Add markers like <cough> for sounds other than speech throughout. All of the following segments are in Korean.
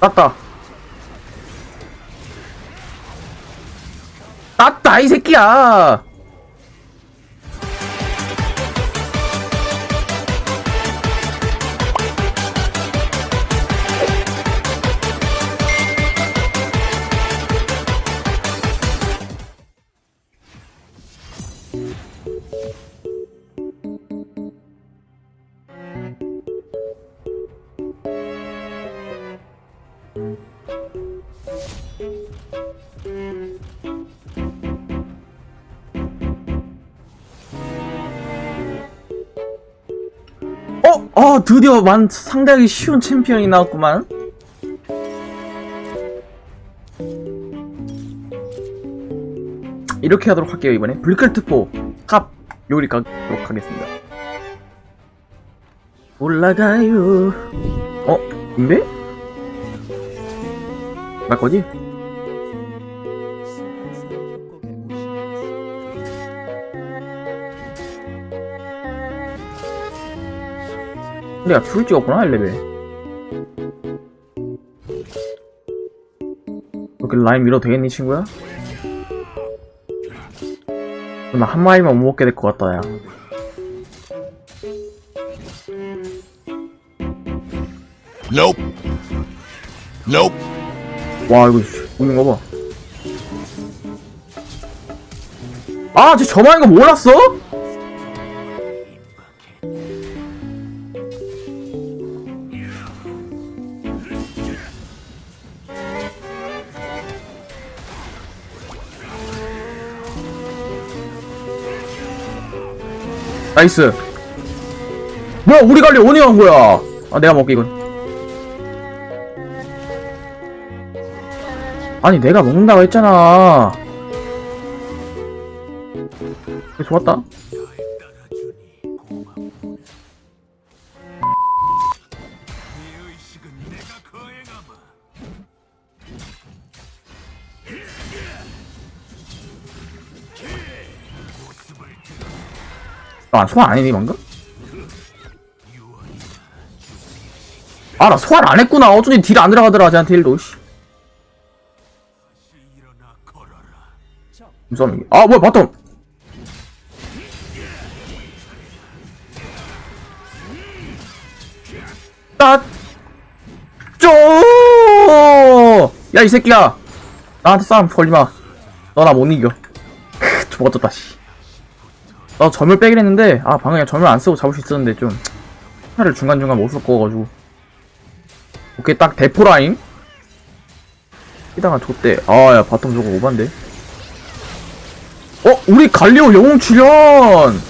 땄다. 땄다, 이 새끼야! 드디어 만 상당히 쉬운 챔피언이 나왔구만. 이렇게 하도록 할게요, 이번에. 불클트포, 탑, 요리 가도록 하겠습니다. 올라가요. 어? 인베? 나 거지? 내가 툴 찍었구나, 1레벨. 이렇게 라인 밀어도 되겠니, 친구야? 나 한 마리만 못 먹게 될 것 같다, 야. Nope. Nope. 와, 이거, 씨, 웃는 거 봐. 아, 쟤 저만인 거 몰랐어? 나이스. 뭐야, 우리 관리 어디 간 거야? 아, 내가 먹게, 이건. 아니 내가 먹는다고 했잖아 좋았다 아 소환 안 했니 방금? 아나 소환 안 했구나. 어쩐지 딜 안 들어가더라 쟤한테 씨. 무슨 아 뭐야 바텀. 따쪼 야 이 새끼야. 나한테 싸움 걸리마. 너 나 못 이겨. <laughs> 죽었졌다 씨 나 점을 빼긴 했는데 아 방금 그냥 점을 안 쓰고 잡을 수 있었는데 좀 차를 중간중간 못 섞어가지고. 오케이 딱 대포 라인. 이다가 줬대. 아야 바텀 저거 오반데. 어 우리 갈리오 영웅 출연!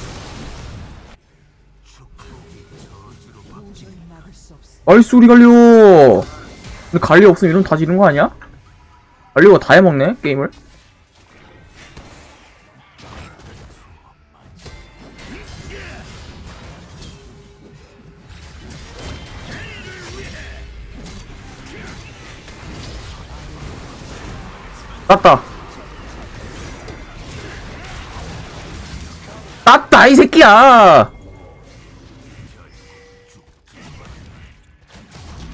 나이스 우리 갈리오! 근데 갈리오 없으면 이런 다 지는 거 아니야? 갈리오가 다 해먹네 게임을 땄다. 땄다 이 새끼야!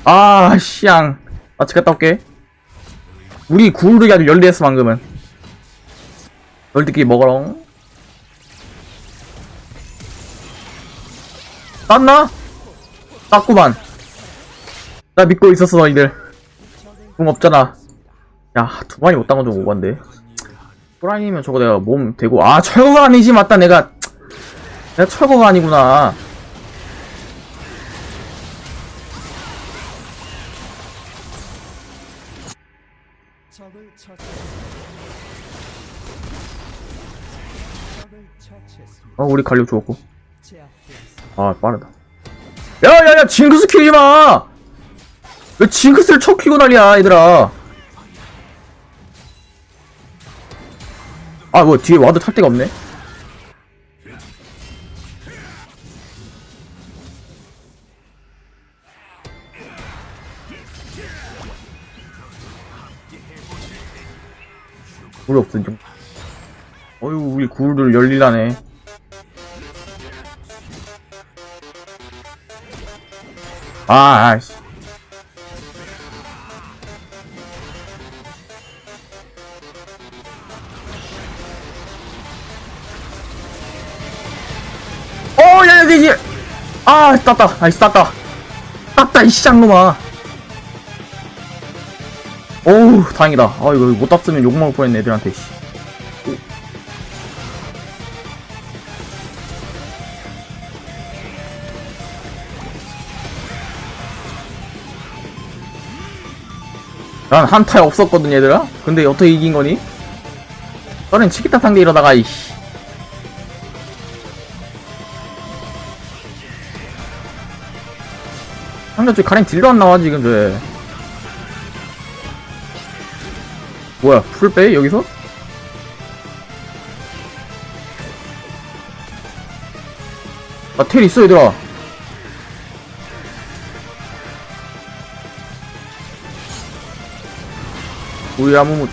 아 씨앙. 나집 갔다 올게. 우리 구르기 아주 열리했어 방금은. 널들끼리 먹어롱 땄나? 땄구만. 나 믿고 있었어 너희들. 궁 없잖아 야, 두 마리 못 당은 좀 오반데. 호랑이면 저거 내가 몸 대고, 아, 철거가 아니지, 맞다, 내가. 내가 철거가 아니구나. 어, 우리 갈려 죽었고. 아, 빠르다. 야, 야, 야, 징크스 키우지 마! 왜 징크스를 쳐 키고 난리야, 얘들아. 아, 뭐, 뒤에 와도 탈 데가 없네? 없은 중. 어휴, 우리 굴을 열리라네. 아, 아이씨. 어, 야, 야, 이제. 아, 땄다. 아이씨, 땄다. 땄다, 이 시장놈아. 어우, 다행이다. 아, 이거 못 땄으면 욕먹을 뻔했네, 애들한테, 씨. 난 한타에 없었거든, 얘들아? 근데 어떻게 이긴 거니? 너는 치기타 상대 이러다가, 이씨. 상대 저 가랭 딜도 안 나와, 지금, 저 뭐야, 풀 빼? 여기서? 아, 텔 있어, 얘들아. 못.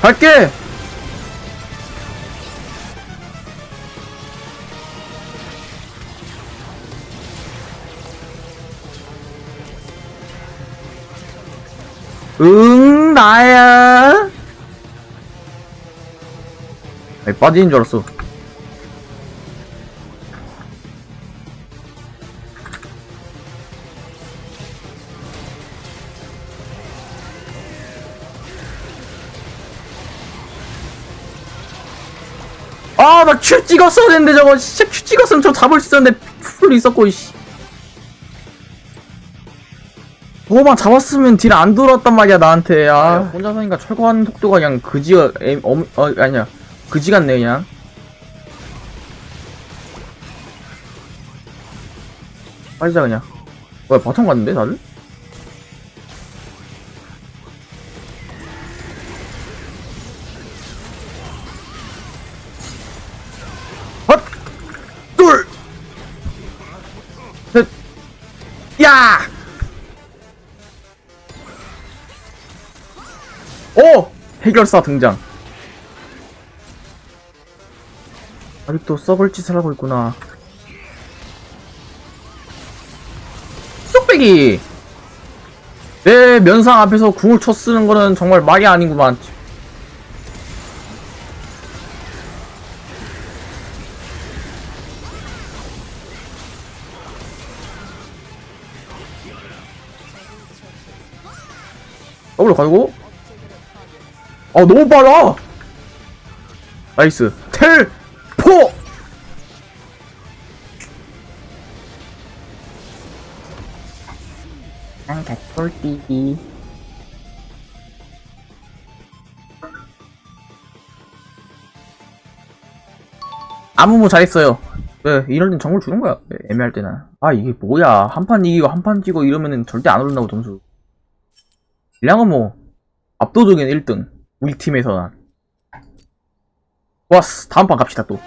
갈게! 응, 나야. 아니, 빠지는 줄 알았어. 아, 나 큐 찍었어야 되는데, 저거. 진짜 큐 찍었으면 저 잡을 수 있었는데, 풀 있었고, 이씨. 저거만 잡았으면 딜 안 들어왔단 말이야 나한테 아 혼자서니까 철거하는 속도가 그냥 그지가 애, 어, 어 아니야 그지 같네 그냥 빠지자 그냥 뭐야 바텀 갔는데 다들? 헛! 둘! 셋! 야! 오! 해결사 등장. 아직도 썩을 짓을 하고 있구나. 뚝배기! 내 면상 앞에서 궁을 쳐 쓰는 거는 정말 말이 아니구만. 더블 가지고 아 너무 빨라. 나이스. 텔포! 난 개꿀띠기 아무무 잘했어요. 네, 이럴 땐 정글 주는 거야. 네, 애매할 때는. 아 이게 뭐야. 한 판 이기고 한 판 지고 이러면은 절대 안 오른다고 점수. 량은 뭐 압도적인 1등 우리 팀에서는 좋았어. 다음 판 갑시다 또